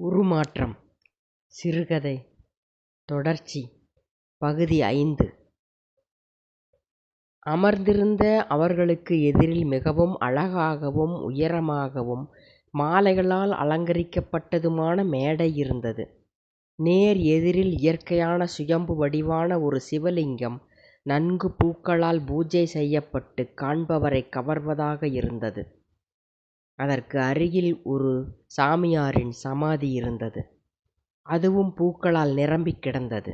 உருமாற்றம் சிறுகதை தொடர்ச்சி பகுதி ஐந்து அமர்ந்திருந்த அவர்களுக்கு எதிரில் மிகவும் அழகாகவும் உயரமாகவும் மாலைகளால் அலங்கரிக்கப்பட்டதுமான மேடை இருந்தது. நேர் எதிரில் இயற்கையான சுயம்பு வடிவான ஒரு சிவலிங்கம் நன்கு பூக்களால் பூஜை செய்யப்பட்டு காண்பவரை கவர்வதாக இருந்தது. அதற்கு அருகில் ஒரு சாமியாரின் சமாதி இருந்தது. அதுவும் பூக்களால் நிரம்பிக் கிடந்தது.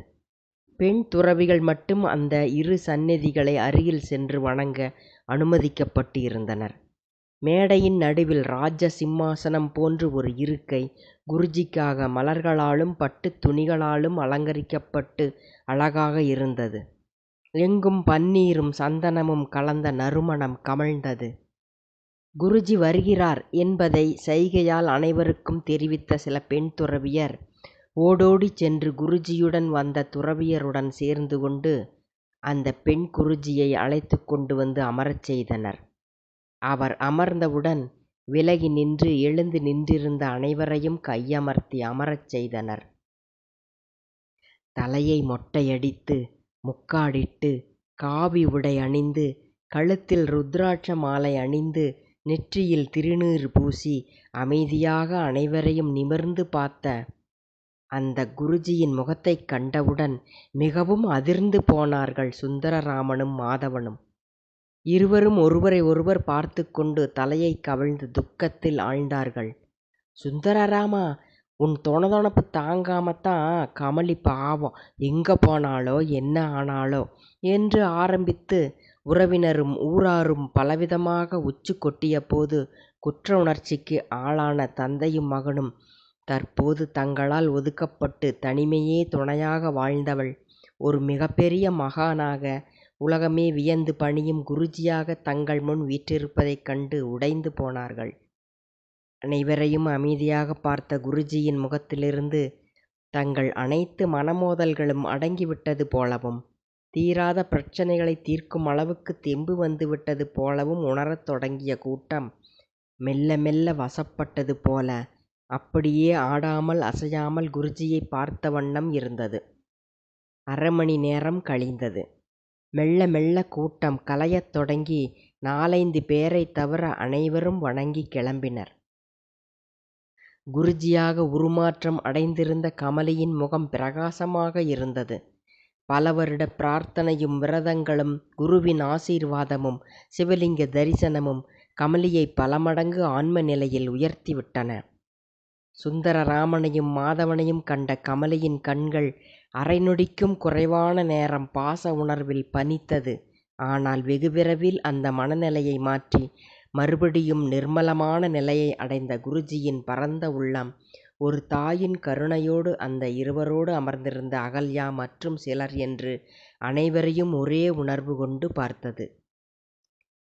பெண் துறவிகள் மட்டும் அந்த இரு சந்நிதிகளை அருகில் சென்று வணங்க அனுமதிக்கப்பட்டு இருந்தனர். மேடையின் நடுவில் ராஜ சிம்மாசனம் போன்று ஒரு இருக்கை குருஜிக்காக மலர்களாலும் பட்டுத் துணிகளாலும் அலங்கரிக்கப்பட்டு அழகாக இருந்தது. எங்கும் பன்னீரும் சந்தனமும் கலந்த நறுமணம் கமழ்ந்தது. குருஜி வருகிறார் என்பதை சைகையால் அனைவருக்கும் தெரிவித்த சில பெண் துறவியர் ஓடோடிச் சென்று குருஜியுடன் வந்த துறவியருடன் சேர்ந்து கொண்டு அந்தப் பெண் குருஜியை அழைத்துக் கொண்டு வந்து அமரச் செய்தனர். அவர் அமர்ந்தவுடன் விலகி நின்று எழுந்து நின்றிருந்த அனைவரையும் கையமர்த்தி அமரச் செய்தனர். தலையை மொட்டையடித்து முக்காடிட்டு காவி உடை அணிந்து கழுத்தில் ருத்ராட்ச மாலை அணிந்து நெற்றியில் திருநீறு பூசி அமைதியாக அனைவரையும் நிமிர்ந்து பார்த்த அந்த குருஜியின் முகத்தைக் கண்டவுடன் மிகவும் அதிர்ந்து போனார்கள் சுந்தரராமனும் மாதவனும். இருவரும் ஒருவரை ஒருவர் பார்த்து கொண்டு தலையைக் கவிழ்ந்து துக்கத்தில் ஆழ்ந்தார்கள். சுந்தரராமா உன் தொணதொணப்பு தாங்காமத்தான் கமலி பாவம் எங்கே போனாளோ என்ன ஆனாளோ என்று ஆரம்பித்து உறவினரும் ஊராரும் பலவிதமாக உச்சு கொட்டியபோது குற்ற உணர்ச்சிக்கு ஆளான தந்தையும் மகனும் தற்போது தங்களால் ஒதுக்கப்பட்டு தனிமையே துணையாக வாழ்ந்தவள் ஒரு மிகப்பெரிய மகானாக உலகமே வியந்து பணியும் குருஜியாக தங்கள் முன் வீற்றிருப்பதைக் கண்டு உடைந்து போனார்கள். அனைவரையும் அமைதியாகப் பார்த்த குருஜியின் முகத்திலிருந்து தங்கள் அனைத்து மனமோதல்களும் அடங்கிவிட்டது போலவும் தீராத பிரச்னைகளைத் தீர்க்கும் அளவுக்குத் தெம்பு வந்துவிட்டது போலவும் உணரத் தொடங்கிய கூட்டம் மெல்ல மெல்ல வசப்பட்டது போல அப்படியே ஆடாமல் அசையாமல் குருஜியைப் பார்த்த வண்ணம் இருந்தது. அரை மணி நேரம் கழிந்தது. மெல்ல மெல்ல கூட்டம் கலையத் தொடங்கி நாலைந்து பேரைத் தவிர அனைவரும் வணங்கிக் கிளம்பினர். குருஜியாக உருமாற்றம் அடைந்திருந்த கமலியின் முகம் பிரகாசமாக இருந்தது. பல வருடப் பிரார்த்தனையும் விரதங்களும் குருவின் ஆசீர்வாதமும் சிவலிங்க தரிசனமும் கமலியைப் பல மடங்கு ஆன்ம நிலையில் உயர்த்திவிட்டன. சுந்தரராமனையும் மாதவனையும் கண்ட கமலியின் கண்கள் அரை நொடிக்கும் குறைவான நேரம் பாச உணர்வில் பனித்தது. ஆனால் வெகுவிரைவில் அந்த மனநிலையை மாற்றி மறுபடியும் நிர்மலமான நிலையை அடைந்த குருஜியின் பரந்த உள்ளம் ஒரு தாயின் கருணையோடு அந்த இருவரோடு அமர்ந்திருந்த அகல்யா மற்றும் சிலர் என்று அனைவரையும் ஒரே உணர்வு கொண்டு பார்த்தது.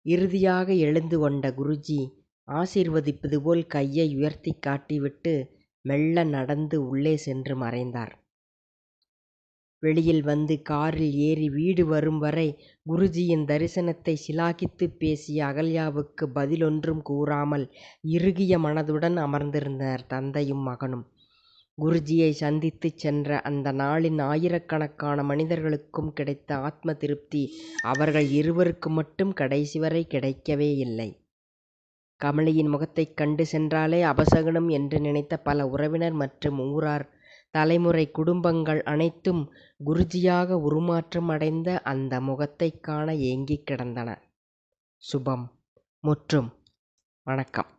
இறுதியாக எழுந்து கொண்ட குருஜி ஆசீர்வதிப்பது போல் கையை உயர்த்திக் காட்டிவிட்டு மெல்ல நடந்து உள்ளே சென்று மறைந்தார். வெளியில் வந்து காரில் ஏறி வீடு வரும் வரை குருஜியின் தரிசனத்தை சிலாகித்துப் பேசிய அகல்யாவுக்கு பதிலொன்றும் கூறாமல் இறுகிய மனதுடன் அமர்ந்திருந்தனர் தந்தையும் மகனும். குருஜியை சந்தித்துச் சென்ற அந்த நாளின் ஆயிரக்கணக்கான மனிதர்களுக்கும் கிடைத்த ஆத்ம திருப்தி அவர்கள் இருவருக்கு மட்டும் கடைசிவரை கிடைக்கவேயில்லை. கமலியின் முகத்தைக் கண்டு சென்றாலே அபசகுனம் என்று நினைத்த பல உறவினர் மற்றும் ஊரார் தலைமுறை குடும்பங்கள் அனைத்தும் குருஜியாக உருமாற்றம் அடைந்த அந்த முகத்தைக் காண ஏங்கிக் கிடந்தன. சுபம் முற்றும். வணக்கம்